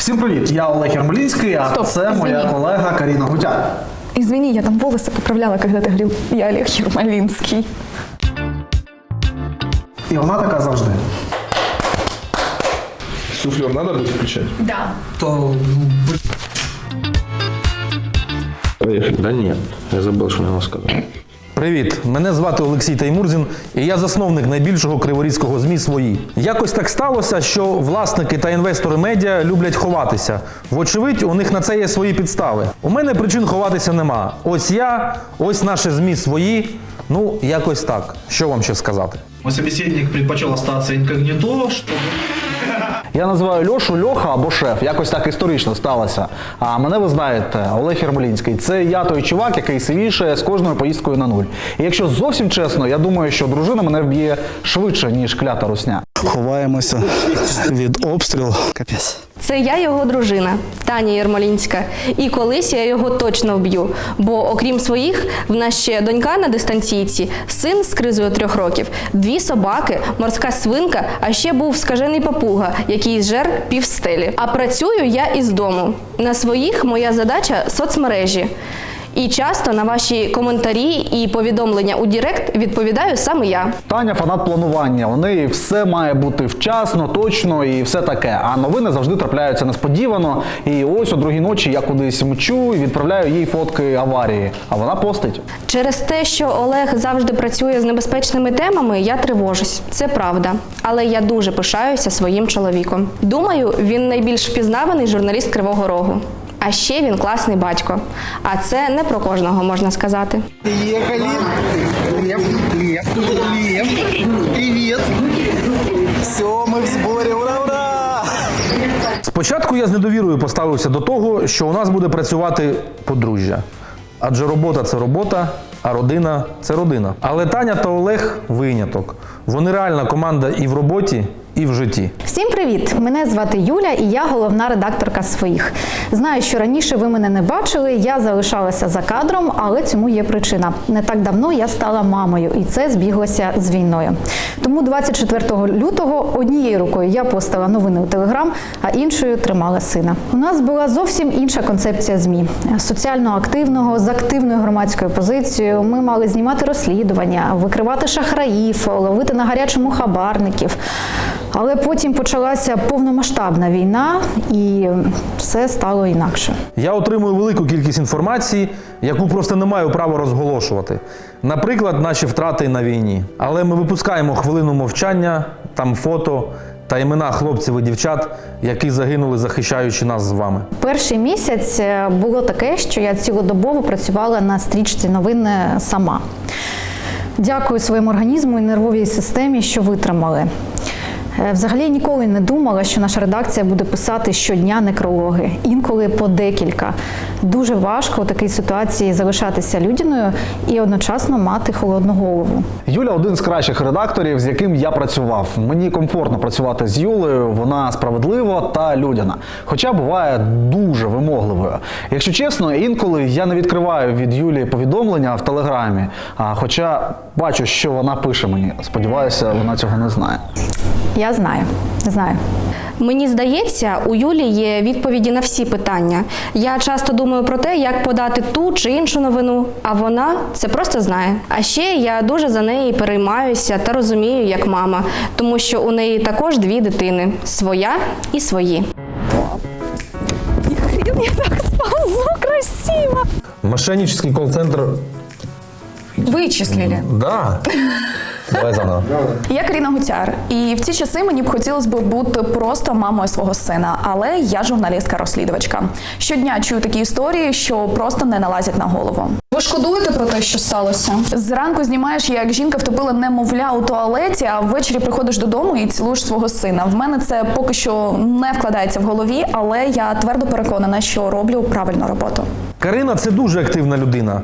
Всім привіт! Я Олег Ярмолінський, а Стоп, це моя извини. колега Каріна Гутяр. Извини, я там волосы поправляла, когда ты говорил, я Олег Ермолинский. І вона така завжди. Суфлер надо будет включать? Да. То Поехали. Да нет, я забыл, что я сказал. Привіт, мене звати Олексій Таймурзін, і я засновник найбільшого криворізького ЗМІ свої. Якось так сталося, що власники та інвестори медіа люблять ховатися. Вочевидь, у них на це є свої підстави. У мене причин ховатися нема. Ось я, ось наше ЗМІ свої. Ну, якось так. Що вам ще сказати? мой собеседник предпочел остаться инкогнито, чтобы... Я називаю Льошу Льоха або шеф. Якось так історично сталося. А мене ви знаєте, Олег Ярмолінський. Це я той чувак, який сивіше з кожною поїздкою на нуль. І якщо зовсім чесно, я думаю, що дружина мене вб'є швидше, ніж клята русня. Ховаємося від обстрілу. Капець. Це я його дружина, Таня Єрмолінська. І колись я його точно вб'ю. Бо, окрім своїх, в нас ще донька на дистанційці, син з кризою трьох років, дві собаки, морська свинка, а ще був скажений папуга, який зжер півстелі. А працюю я із дому. На своїх моя задача соцмережі. І часто на ваші коментарі і повідомлення у Дірект відповідаю саме я. Таня фанат планування. У неї все має бути вчасно, точно і все таке. А новини завжди трапляються несподівано. І ось о другій ночі я кудись мчу і відправляю їй фотки аварії. А вона постить. Через те, що Олег завжди працює з небезпечними темами, я тривожусь. Це правда. Але я дуже пишаюся своїм чоловіком. Думаю, він найбільш впізнаваний журналіст Кривого Рогу. А ще він класний батько. А це не про кожного можна сказати. Приїхали. Лев, Лев, Лев. Привіт. Все, ми в зборі. Ура, ура! Спочатку я з недовірою поставився до того, що у нас буде працювати подружжя. Адже робота це робота, а родина це родина. Але Таня та Олег виняток. Вони реальна команда і в роботі, і в житті. Всім привіт! Мене звати Юля, і я головна редакторка своїх. Знаю, що раніше ви мене не бачили. Я залишалася за кадром, але цьому є причина. Не так давно я стала мамою, і це збіглося з війною. Тому 24 лютого однією рукою я постала новини у телеграм, а іншою тримала сина. У нас була зовсім інша концепція змі соціально активного з активною громадською позицією. Ми мали знімати розслідування, викривати шахраїв, ловити на гарячому хабарників. Але потім почалася повномасштабна війна, і все стало інакше. Я отримую велику кількість інформації, яку просто не маю права розголошувати. Наприклад, наші втрати на війні. Але ми випускаємо хвилину мовчання, там фото та імена хлопців і дівчат, які загинули, захищаючи нас з вами. Перший місяць е, було таке, що я цілодобово працювала на стрічці новин сама. Дякую своєму організму і нервовій системі, що витримали. Е, Взагалі ніколи не думала, що наша редакція буде писати щодня некрологи, інколи по декілька. Дуже важко у такій ситуації залишатися людяною і одночасно мати холодну голову. Юля один з кращих редакторів, з яким я працював. Мені комфортно працювати з Юлею, вона справедлива та людяна. Хоча буває дуже вимогливою. Якщо чесно, інколи я не відкриваю від Юлі повідомлення в телеграмі. А хоча бачу, що вона пише мені. Сподіваюся, вона цього не знає. Я знаю, знаю. Мені здається, у Юлі є відповіді на всі питання. Я часто думаю про те, як подати ту чи іншу новину, а вона це просто знає. А ще я дуже за неї переймаюся та розумію як мама, тому що у неї також дві дитини своя і свої. Я так сползу красиво. Мошеннический колл-центр. Вичислили. Да. Давай заново. Я Каріна Гутяр, і в ці часи мені б хотілося б бути просто мамою свого сина, але я журналістка-розслідувачка. Щодня чую такі історії, що просто не налазять на голову. Ви шкодуєте про те, що сталося? Зранку знімаєш, як жінка втопила немовля у туалеті, а ввечері приходиш додому і цілуєш свого сина. В мене це поки що не вкладається в голові, але я твердо переконана, що роблю правильну роботу. Карина це дуже активна людина.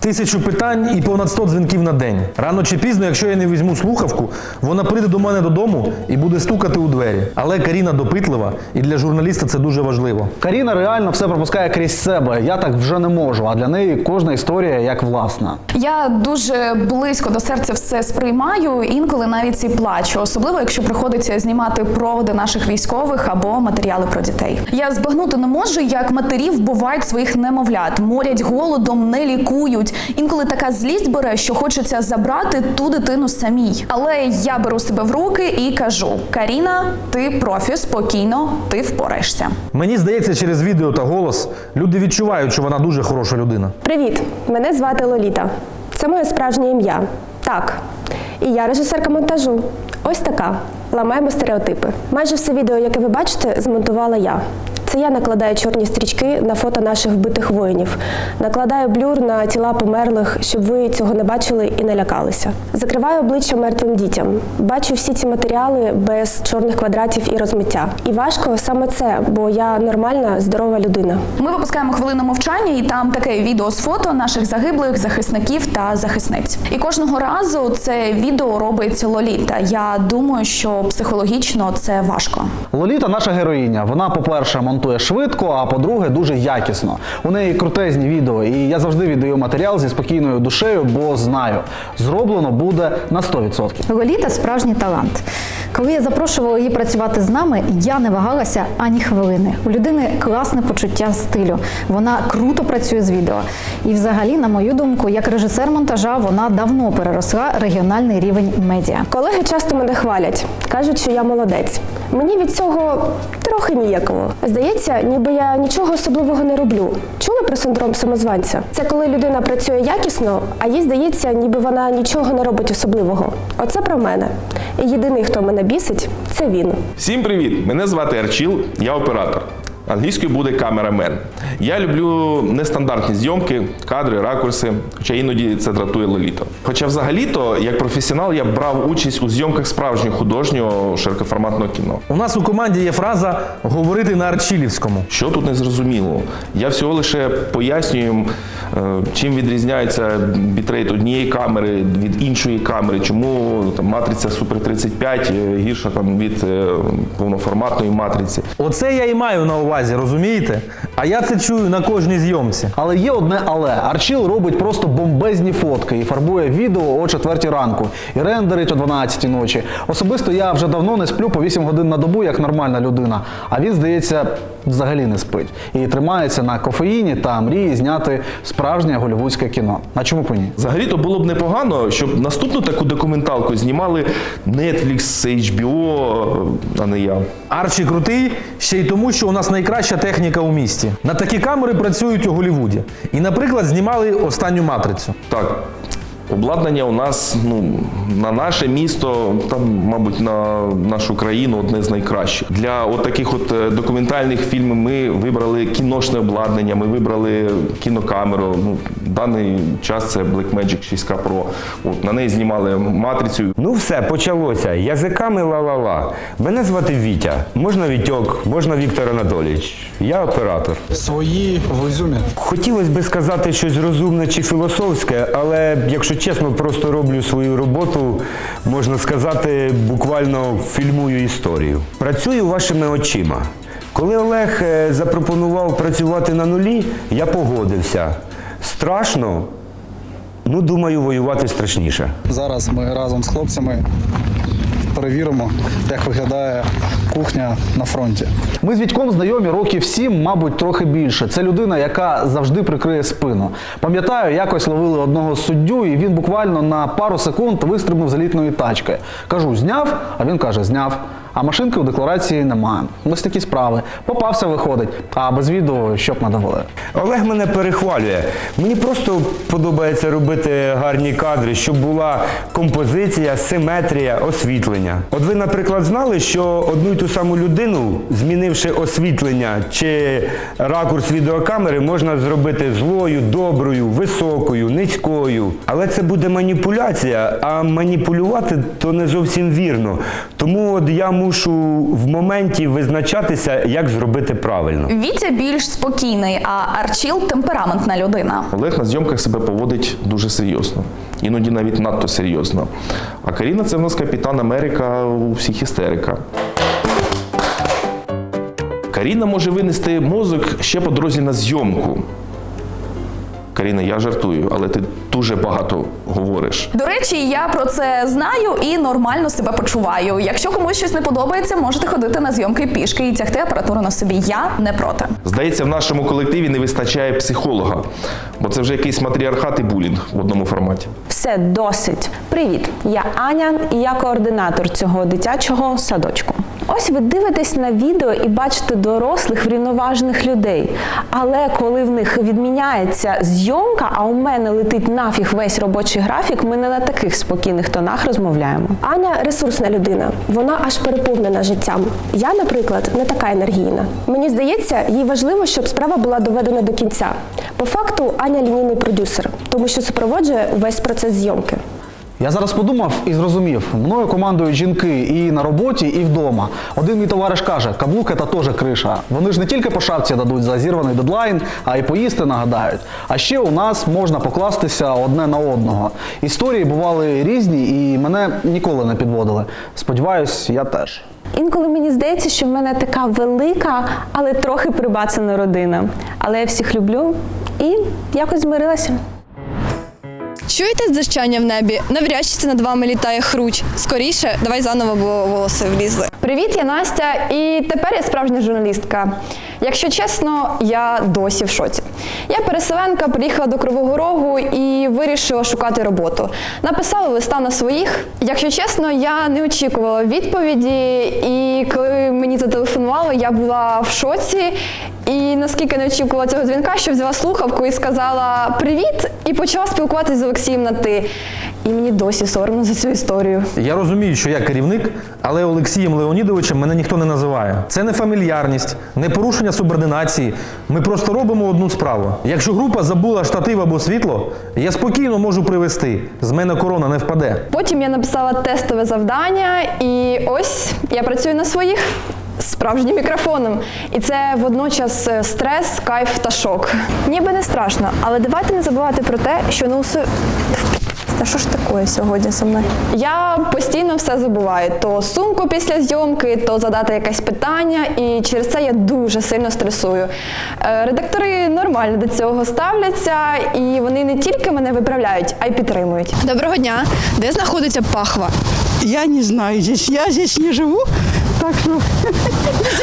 Тисячу питань і понад 100 дзвінків на день. Рано чи пізно, якщо я не візьму слухавку, вона прийде до мене додому і буде стукати у двері. Але Каріна допитлива, і для журналіста це дуже важливо. Каріна реально все пропускає крізь себе. Я так вже не можу, а для неї кожна історія як власна. Я дуже близько до серця все сприймаю, інколи навіть і плачу, особливо якщо приходиться знімати проводи наших військових або матеріали про дітей. Я збагнути не можу, як матері вбивають своїх немовлят, морять голодом, не лікують. Інколи така злість бере, що хочеться забрати ту дитину самій. Але я беру себе в руки і кажу: Каріна, ти профі, спокійно, ти впораєшся. Мені здається, через відео та голос люди відчувають, що вона дуже хороша людина. Привіт! Мене звати Лоліта. Це моє справжнє ім'я. Так. І я режисерка монтажу. Ось така. Ламаємо стереотипи. Майже все відео, яке ви бачите, змонтувала я. Це я накладаю чорні стрічки на фото наших вбитих воїнів, накладаю блюр на тіла померлих, щоб ви цього не бачили і не лякалися. Закриваю обличчя мертвим дітям. Бачу всі ці матеріали без чорних квадратів і розмиття. І важко саме це, бо я нормальна, здорова людина. Ми випускаємо хвилину мовчання, і там таке відео з фото наших загиблих захисників та захисниць. І кожного разу це відео робить Лоліта. Я думаю, що психологічно це важко. Лоліта наша героїня. Вона, по-перше, монтує швидко, а по-друге, дуже якісно. У неї крутезні відео, і я завжди віддаю матеріал зі спокійною душею, бо знаю, зроблено буде на 100%. Лоліта справжній талант. Коли я запрошувала її працювати з нами, я не вагалася ані хвилини. У людини класне почуття стилю. Вона круто працює з відео. І, взагалі, на мою думку, як режисер монтажа, вона давно переросла регіональний рівень медіа. Колеги часто мене хвалять, кажуть, що я молодець. Мені від цього трохи ніяково. Здається, ніби я нічого особливого не роблю. Чули про синдром самозванця? Це коли людина працює якісно, а їй здається, ніби вона нічого не робить особливого. Оце про мене. І єдиний, хто мене бісить, це він. Всім привіт! Мене звати Арчіл, я оператор. Англійською буде камерамен. Я люблю нестандартні зйомки, кадри, ракурси, хоча іноді це дратує лоліто. Хоча взагалі-то, як професіонал, я брав участь у зйомках справжнього художнього широкоформатного кіно. У нас у команді є фраза говорити на арчілівському. Що тут не зрозуміло? Я всього лише пояснюю, е, чим відрізняється бітрейт однієї камери від іншої камери, чому там матриця Super 35 е, гірша там від е, повноформатної матриці. Оце я і маю на увазі, розумієте? А я це чую на кожній зйомці. Але є одне але. Арчіл робить просто бомбезні фотки і фарбує відео о 4 ранку і рендерить о 12 ночі. Особисто я вже давно не сплю по 8 годин на добу, як нормальна людина. А він, здається, взагалі не спить. І тримається на кофеїні та мріє зняти справжнє голівудське кіно. А чому б ні? Взагалі-то було б непогано, щоб наступну таку документалку знімали Netflix, HBO, а не я. Арчі крутий ще й тому, що у нас найкраща техніка у місті. На такі камери працюють у Голівуді. І, наприклад, знімали останню матрицю. Так. Обладнання у нас ну, на наше місто, там, мабуть, на нашу країну одне з найкращих. Для от таких от е, документальних фільмів ми вибрали кіношне обладнання, ми вибрали кінокамеру. Ну, в даний час це Blackmagic 6K Pro. От, на неї знімали матрицю. Ну все, почалося. Язиками ла-ла-ла. Мене звати Вітя. Можна Вітьок, можна Віктор Анатолійович. Я оператор. Свої в Ізюмі. Хотілося би сказати щось розумне чи філософське, але якщо чесно, просто роблю свою роботу, можна сказати, буквально фільмую історію. Працюю вашими очима. Коли Олег е, запропонував працювати на нулі, я погодився. Страшно? Ну, думаю, воювати страшніше. Зараз ми разом з хлопцями перевіримо, як виглядає кухня на фронті. Ми з Вітьком знайомі років сім, мабуть, трохи більше. Це людина, яка завжди прикриє спину. Пам'ятаю, якось ловили одного суддю, і він буквально на пару секунд вистрибнув з елітної тачки. Кажу, зняв, а він каже, зняв. А машинки у декларації немає. Ось такі справи. Попався, виходить. А без відео що б надавали. Олег мене перехвалює. Мені просто подобається робити гарні кадри, щоб була композиція, симетрія, освітлення. От ви, наприклад, знали, що одну й ту саму людину, змінивши освітлення чи ракурс відеокамери, можна зробити злою, доброю, високою, низькою. Але це буде маніпуляція, а маніпулювати то не зовсім вірно. Тому от я мушу в моменті визначатися, як зробити правильно. Вітя більш спокійний, а Арчіл темпераментна людина. Олег на зйомках себе поводить дуже серйозно, іноді навіть надто серйозно. А Каріна це в нас капітан Америка у всіх істерика. Каріна може винести мозок ще по дорозі на зйомку. Каріна, я жартую, але ти дуже багато говориш. До речі, я про це знаю і нормально себе почуваю. Якщо комусь щось не подобається, можете ходити на зйомки пішки і тягти апаратуру на собі. Я не проти. Здається, в нашому колективі не вистачає психолога, бо це вже якийсь матріархат і булінг в одному форматі. Все досить. Привіт, я Аня, і я координатор цього дитячого садочку. Ось ви дивитесь на відео і бачите дорослих врівноважених людей. Але коли в них відміняється зйомка, а у мене летить нафіг весь робочий графік, ми не на таких спокійних тонах розмовляємо. Аня ресурсна людина, вона аж переповнена життям. Я, наприклад, не така енергійна. Мені здається, їй важливо, щоб справа була доведена до кінця. По факту, Аня лінійний продюсер, тому що супроводжує весь процес зйомки. Я зараз подумав і зрозумів, мною командують жінки і на роботі, і вдома. Один мій товариш каже, каблук це теж криша. Вони ж не тільки по шапці дадуть за зірваний дедлайн, а й поїсти нагадають. А ще у нас можна покластися одне на одного. Історії бували різні і мене ніколи не підводили. Сподіваюсь, я теж. Інколи мені здається, що в мене така велика, але трохи прибацана родина. Але я всіх люблю і якось змирилася. Чуєте дзижчання в небі? Навряд чи це над вами літає хруч. Скоріше, давай заново, бо волоси влізли. Привіт, я Настя, і тепер я справжня журналістка. Якщо чесно, я досі в шоці. Я переселенка, приїхала до Кривого Рогу і вирішила шукати роботу. Написала листа на своїх. Якщо чесно, я не очікувала відповіді, і коли мені зателефонували, я була в шоці. І наскільки не очікувала цього дзвінка, що взяла слухавку і сказала Привіт! і почала спілкуватися з Олексієм на ти. І мені досі соромно за цю історію. Я розумію, що я керівник, але Олексієм Леонідовичем мене ніхто не називає. Це не фамільярність, не порушення субординації. Ми просто робимо одну справу. Якщо група забула штатив або світло, я спокійно можу привезти. З мене корона не впаде. Потім я написала тестове завдання, і ось я працюю на своїх справжнім мікрофоном. І це водночас е, стрес, кайф та шок. Ніби не страшно, але давайте не забувати про те, що на усу. Та що ж таке сьогодні зі мною? Я постійно все забуваю: то сумку після зйомки, то задати якесь питання, і через це я дуже сильно стресую. Е, Редактори нормально до цього ставляться, і вони не тільки мене виправляють, а й підтримують. Доброго дня! Де знаходиться пахва? Я не знаю здесь. Я здесь не живу, так що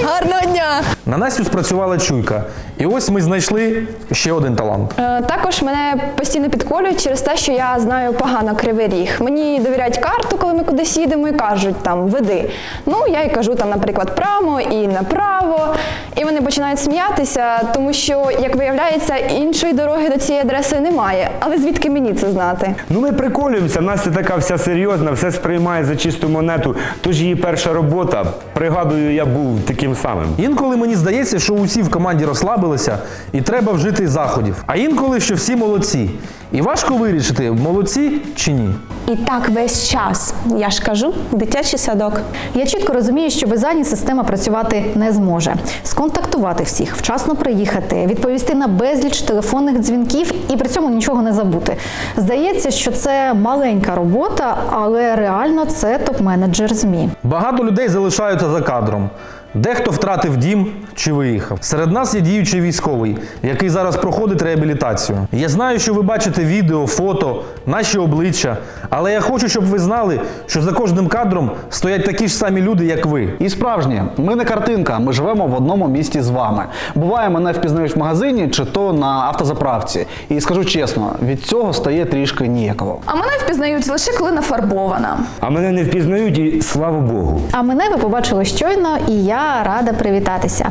Гарного дня! На Настю спрацювала чуйка. І ось ми знайшли ще один талант. Е, Також мене постійно підколюють через те, що я знаю погано кривий ріг. Мені довіряють карту, коли ми кудись їдемо, і кажуть там веди. Ну я і кажу там, наприклад, право і направо. І вони починають сміятися, тому що, як виявляється, іншої дороги до цієї адреси немає. Але звідки мені це знати? Ну ми приколюємося, Настя така вся серйозна, все сприймає за чисту монету. Тож її перша робота, пригадую, я був таким самим. Інколи мені здається, що усі в команді розслабилися і треба вжити заходів. А інколи, що всі молодці. І важко вирішити, молодці чи ні. І так весь час. Я ж кажу, дитячий садок. Я чітко розумію, що без Ані система працювати не зможе. Сконтактувати всіх, вчасно приїхати, відповісти на безліч телефонних дзвінків і при цьому нічого не забути. Здається, що це маленька робота, але реально це топ-менеджер ЗМІ. Багато людей залишаються за кадром. Дехто втратив дім чи виїхав. Серед нас є діючий військовий, який зараз проходить реабілітацію. Я знаю, що ви бачите відео, фото, наші обличчя, але я хочу, щоб ви знали, що за кожним кадром стоять такі ж самі люди, як ви. І справжні, ми не картинка, ми живемо в одному місті з вами. Буває, мене впізнають в магазині чи то на автозаправці. І скажу чесно, від цього стає трішки ніяково. А мене впізнають лише коли нафарбована. А мене не впізнають і слава Богу. А мене ви побачили щойно, і я рада привітатися.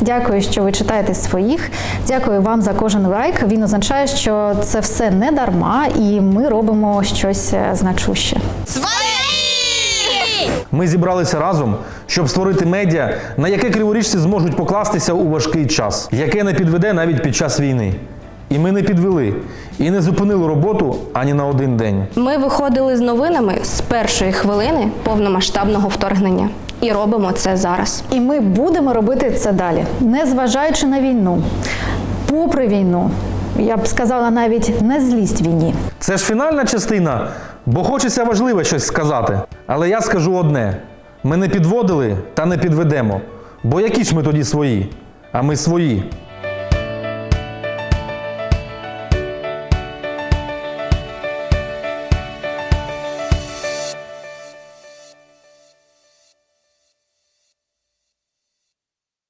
Дякую, що ви читаєте своїх. Дякую вам за кожен лайк. Він означає, що це все не дарма, і ми робимо щось е, значуще. Ми зібралися разом, щоб створити медіа, на яке криворіжці зможуть покластися у важкий час, яке не підведе навіть під час війни. І ми не підвели, і не зупинили роботу ані на один день. Ми виходили з новинами з першої хвилини повномасштабного вторгнення. І робимо це зараз. І ми будемо робити це далі, незважаючи на війну, попри війну. Я б сказала навіть не злість війні. Це ж фінальна частина, бо хочеться важливе щось сказати. Але я скажу одне: ми не підводили та не підведемо. Бо які ж ми тоді свої? А ми свої.